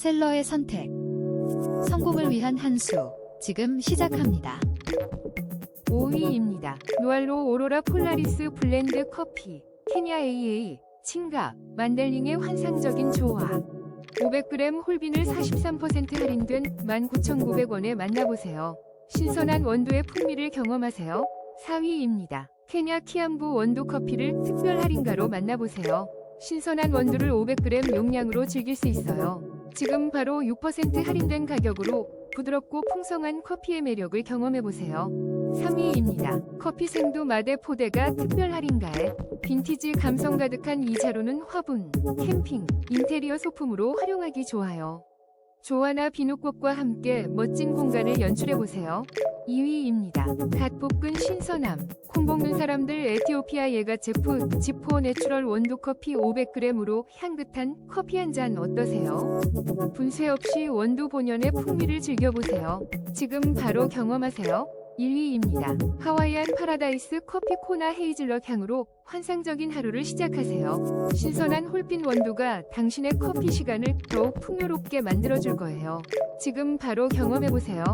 셀러의 선택. 성공을 위한 한 수. 지금 시작합니다. 5위입니다. 노알로 오로라 폴라리스 블렌드 커피. 케냐 AA. 칭가. 만델링의 환상적인 조화. 500g 홀빈을 43% 할인된 19,900원에 만나보세요. 신선한 원두의 풍미를 경험하세요. 4위입니다. 케냐 키암부 원두 커피를 특별 할인가로 만나보세요. 신선한 원두를 500g 용량으로 즐길 수 있어요. 지금 바로 6% 할인된 가격으로 부드럽고 풍성한 커피의 매력을 경험해보세요. 3위입니다. 커피 생두 마대 포대가 특별 할인가에 빈티지 감성 가득한 이 자루는 화분, 캠핑, 인테리어 소품으로 활용하기 좋아요. 조화나 비누꽃과 함께 멋진 공간을 연출해보세요. 2위입니다. 갓 볶은 신선함. 콩 볶는 사람들 에티오피아 예가체프 지포 내추럴 원두 커피 500g으로 향긋한 커피 한 잔 어떠세요? 분쇄 없이 원두 본연의 풍미를 즐겨보세요. 지금 바로 경험하세요. 1위입니다. 하와이안 파라다이스 커피 코나 헤이즐넛 향으로 환상적인 하루를 시작하세요. 신선한 홀핀 원두가 당신의 커피 시간을 더욱 풍요롭게 만들어줄 거예요. 지금 바로 경험해보세요.